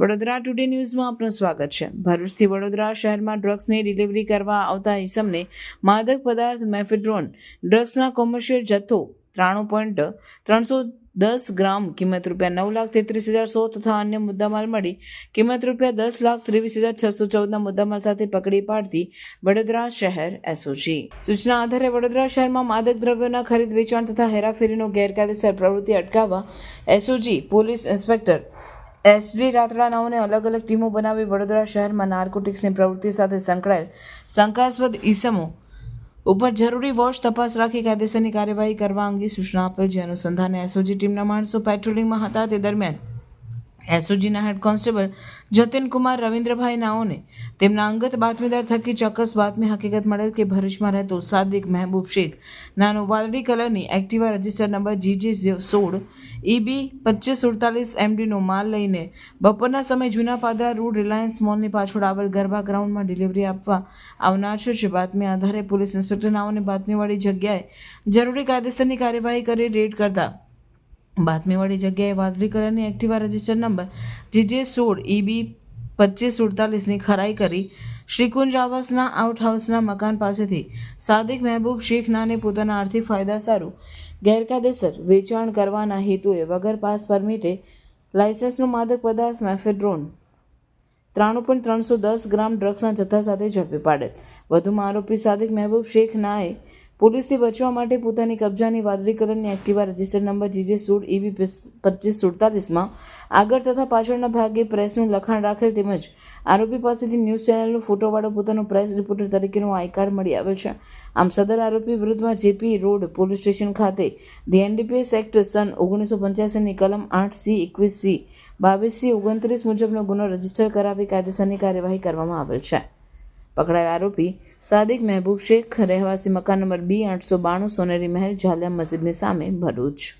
Vadodara today ન્યૂઝમાં આપનું સ્વાગત છે. ભરૂચથી વડોદરા શહેરમાં ડ્રગ્સની ડિલિવરી કરવા આવતા ઇસમને માદક પદાર્થ મેફેડ્રોન ડ્રગ્સના કોમર્શિયલ જથ્થો ત્રાણું પોઈન્ટ ત્રણસો દસ ગ્રામ, કિંમત રૂપિયા નવ લાખ તેત્રીસ હજાર સો તથા અન્ય મુદ્દામાલ મળી કિંમત રૂપિયા દસ લાખ ત્રેવીસ હજાર છસો ચૌદના મુદ્દામાલ સાથે પકડી પાડતી વડોદરા શહેર એસઓજી સૂચના આધારે વડોદરા શહેરમાં માદક દ્રવ્યોના ખરીદ વેચાણ તથા હેરાફેરીનો ગેરકાયદેસર પ્રવૃત્તિ અટકાવવા એસઓજી પોલીસ ઇન્સ્પેક્ટર એસડી રાતડાનાઓને અલગ અલગ ટીમો બનાવી વડોદરા શહેરમાં નાર્કોટિક્સની પ્રવૃત્તિ સાથે સંકળાયેલ શંકાસ્પદ ઈસમો ઉપર જરૂરી વોચ તપાસ રાખી કાયદેસરની કાર્યવાહી કરવા અંગે સૂચના આપેલ જે અનુસંધાને એસઓજી ટીમના માણસો પેટ્રોલિંગમાં હતા. તે દરમિયાન એસઓજીના હેડ કોન્સ્ટેબલ જતિનકુમાર રવિન્દ્રભાઈ નાઓને તેમના અંગત બાતમીદાર થકી ચોક્કસ બાતમી હકીકત મળેલ કે ભરૂચમાં રહેતો સાદિક મહેબૂબ શેખ, નાનો વાદળી કલરની એક્ટિવા રજિસ્ટર નંબર જીજી સોળ, ઈબી પચીસ સુડતાલીસ એમડીનો માલ લઈને બપોરના સમયે જૂના પાદરા રોડ રિલાયન્સ મોલની પાછળ આવેલ ગરબા ગ્રાઉન્ડમાં ડિલિવરી આપવા આવનાર છે. બાતમી આધારે પોલીસ ઇન્સ્પેક્ટર નાઓને બાતમીવાળી જગ્યાએ જરૂરી કાયદેસરની કાર્યવાહી કરી રેડ કરતા બાતમીવાળી જગ્યાએ વાદળી કલરની એક્ટિવા રજિસ્ટર નંબર જીજે સોળ ઈબી પચીસ સુડતાલીસની ખરાઈ કરી શ્રીકુંજ આવાસના આઉટ હાઉસના મકાન પાસેથી સાદિક મહેબૂબ શેખ નાને પોતાના આર્થિક ફાયદા સારું ગેરકાયદેસર વેચાણ કરવાના હેતુએ વગર પાસ પરમિટે લાયસન્સનું માદક પદાર્થ મેફેડ્રોન ત્રાણું પોઈન્ટ ત્રણસો દસ ગ્રામ ડ્રગ્સના જથ્થા સાથે ઝડપી પાડેલ વધુમાં આરોપી સાદિક મહેબૂબ શેખ નાએ પોલીસથી બચવા માટે પોતાની કબજાની વાદળીકરણની એક્ટિવા રજિસ્ટર નંબર જીજે સોળ ઈબી પચીસ સુડતાલીસમાં આગળ તથા પાછળના ભાગે પ્રેસનું લખાણ રાખેલ તેમજ આરોપી પાસેથી ન્યૂઝ ચેનલનો ફોટોવાળો પોતાનો પ્રેસ રિપોર્ટર તરીકેનું આઈ કાર્ડ મળી આવેલ છે. આમ સદર આરોપી વિરુદ્ધમાં જેપી રોડ પોલીસ સ્ટેશન ખાતે ધી એનડીપીએસ એક્ટ સન ઓગણીસો પંચ્યાસીની કલમ આઠ સી એકવીસ સી બાવીસ સી ઓગણત્રીસ મુજબનો ગુનો રજિસ્ટર કરાવી કાયદેસરની કાર્યવાહી કરવામાં આવેલ છે. પકડાયેલ આરોપી સાદિક મહેબૂબ શેખ રહેવાસી મકાન નંબર બી આઠસો બાણું સોનેરી મહેલ જાલિયા મસ્જિદની સામે ભરૂચ.